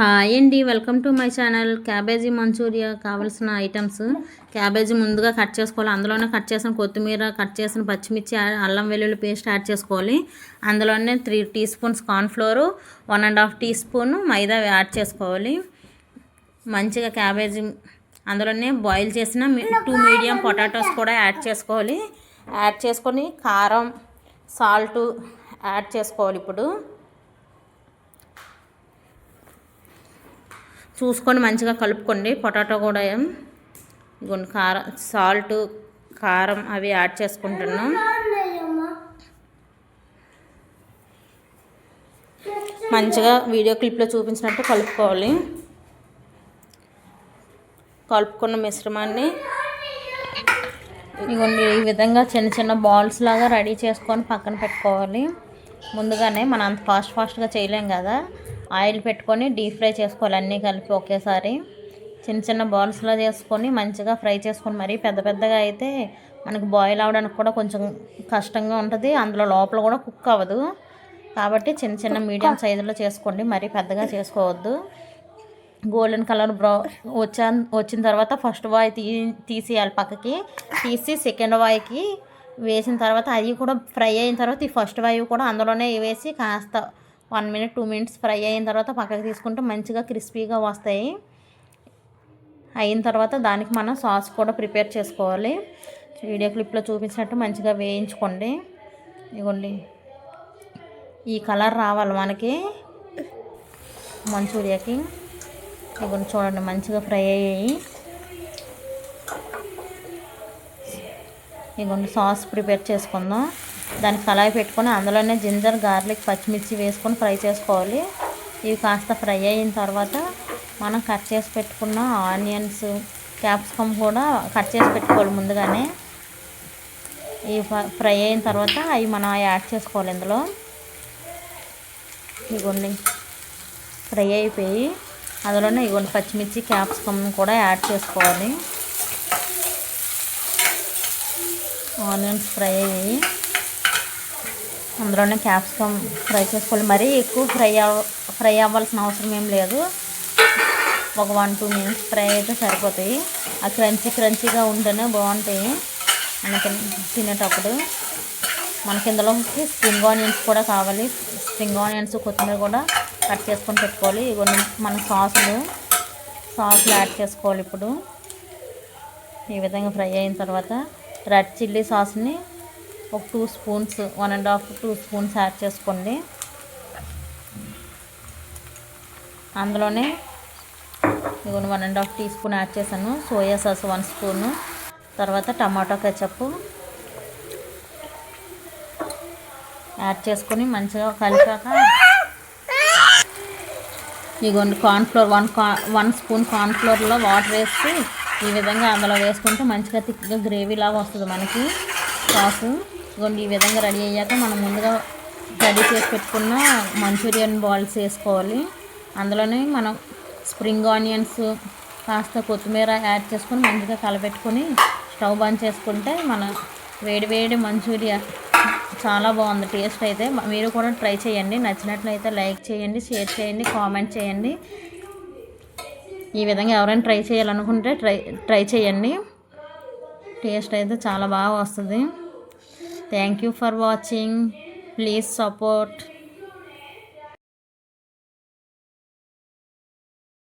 Hi అండి welcome to my channel cabbage manchurian కావాల్సిన items cabbage ముందుగా కట్ చేసుకోవాలి. అందులోనే కట్ చేసిన కొత్తిమీర కట్ చేసిన పచ్చిమిర్చి అల్లం వెల్లుల్లి పేస్ట్ యాడ్ చేసుకోవాలి. అందులోనే three teaspoons cornflour one and half teaspoon maida add చేసుకోవాలి. మంచిగా క్యాబేజీ అందులోనే బాయిల్ చేసిన టూ మీడియం పొటాటోస్ కూడా యాడ్ చేసుకోవాలి. యాడ్ చేసుకొని కారం సాల్ట్ యాడ్ చేసుకోవాలి ఇప్పుడు. చూసుకొని మంచిగా కలుపుకోండి. పొటాటో కూడా కొన్ని కారం సాల్ట్ కారం అవి యాడ్ చేసుకుంటున్నాం. మంచిగా వీడియో క్లిప్లో చూపించినట్టు కలుపుకోవాలి. కలుపుకున్న మిశ్రమాన్ని ఇదిగోండి ఈ విధంగా చిన్న చిన్న బాల్స్ లాగా రెడీ చేసుకొని పక్కన పెట్టుకోవాలి. ముందుగానే మనం అంత ఫాస్ట్ ఫాస్ట్గా చేయలేం కదా. ఆయిల్ పెట్టుకొని డీప్ ఫ్రై చేసుకోవాలి అన్నీ కలిపి ఒకేసారి. చిన్న చిన్న బాల్స్లో చేసుకొని మంచిగా ఫ్రై చేసుకొని మరీ పెద్ద పెద్దగా అయితే మనకు బాయిల్ అవడానికి కూడా కొంచెం కష్టంగా ఉంటుంది. అందులో లోపల కూడా కుక్ అవ్వదు. కాబట్టి చిన్న చిన్న మీడియం సైజులో చేసుకోండి. మరీ పెద్దగా చేసుకోవద్దు. గోల్డెన్ కలర్ బ్రౌ వచ్చా వచ్చిన తర్వాత ఫస్ట్ బాయ్ తీ తీసేయాలి పక్కకి. తీసి సెకండ్ వాయికి వేసిన తర్వాత అవి కూడా ఫ్రై అయిన తర్వాత ఈ ఫస్ట్ వాయు కూడా అందులోనే వేసి కాస్త one minute two minutes fry అయిన తర్వాత పక్కకు తీసుకుంటే మంచిగా క్రిస్పీగా వస్తాయి. అయిన తర్వాత దానికి మనం సాస్ కూడా ప్రిపేర్ చేసుకోవాలి. వీడియో క్లిప్లో చూపించినట్టు మంచిగా వేయించుకోండి. ఇదిగోండి ఈ కలర్ రావాలి మనకి. మంచూరియాకి. ఇదిగోండి చూడండి మంచిగా ఫ్రై అయ్యాయి. ఇవ్వండి సాస్ ప్రిపేర్ చేసుకుందాం. దానికి కళాయి పెట్టుకొని అందులోనే జింజర్ గార్లిక్ పచ్చిమిర్చి వేసుకొని ఫ్రై చేసుకోవాలి. ఇవి కాస్త ఫ్రై అయిన తర్వాత మనం కట్ చేసి పెట్టుకున్న ఆనియన్స్ క్యాప్సికమ్ కూడా కట్ చేసి పెట్టుకోవాలి ముందుగానే. ఇవి ఫ్రై అయిన తర్వాత అవి మనం యాడ్ చేసుకోవాలి ఇందులో. ఇగోండి ఫ్రై అయిపోయి అందులోనే ఇగోండి పచ్చిమిర్చి క్యాప్సికమ్ కూడా యాడ్ చేసుకోవాలి. ఆనియన్స్ ఫ్రై అయ్యి అందులోనే క్యాప్సికమ్ ఫ్రై చేసుకోవాలి. మరీ ఎక్కువ ఫ్రై అవ ఫ్రై అవ్వాల్సిన అవసరం ఏం లేదు. ఒక వన్ టూ మినిట్స్ ఫ్రై అయితే సరిపోతాయి. ఆ క్రంచీ క్రంచీగా ఉంటేనే బాగుంటాయి. మనకి తినేటప్పుడు మనకి ఇందులోకి స్ప్రింగ్ ఆనియన్స్ కూడా కావాలి. స్ప్రింగ్ ఆనియన్స్ కొత్తిమీర కూడా కట్ చేసుకొని పెట్టుకోవాలి. ఇవన్నీ మన సాసులు సాసులు యాడ్ చేసుకోవాలి ఇప్పుడు. ఈ విధంగా ఫ్రై అయిన తర్వాత రెడ్ చిల్లీ సాస్ని ఒక two spoons one and half two spoons add చేసుకోండి. అందులోనే ఇవన్నీ one and half teaspoon add చేశాను. Soya sauce one spoon. తర్వాత టమాటో కెచప్ యాడ్ చేసుకొని మంచిగా కలిపాక ఇగోండి కార్న్ఫ్లోర్ వన్ కా వన్ స్పూన్ కార్న్ఫ్లోర్లో వాటర్ వేసి ఈ విధంగా అందులో వేసుకుంటే మంచిగా థిక్గా గ్రేవీ లాగా వస్తుంది మనకి. సాసు. ఇదిగోండి ఈ విధంగా రెడీ అయ్యాక మనం ముందుగా రెడీ చేసి పెట్టుకున్న మంచూరియన్ బాల్స్ వేసుకోవాలి. అందులోనే మనం స్ప్రింగ్ ఆనియన్స్ కాస్త కొత్తిమీర యాడ్ చేసుకొని మంచిగా కలపెట్టుకొని స్టవ్ బంద్ చేసుకుంటే మన వేడి వేడి మంచూరియా చాలా బాగుంది టేస్ట్ అయితే. మీరు కూడా ట్రై చేయండి. నచ్చినట్లయితే లైక్ చేయండి షేర్ చేయండి కామెంట్ చేయండి. ఈ విధంగా ఎవరైనా ట్రై చేయాలనుకుంటే ట్రై ట్రై చేయండి. టేస్ట్ అయితే చాలా బాగా వస్తుంది. Thank you for watching please support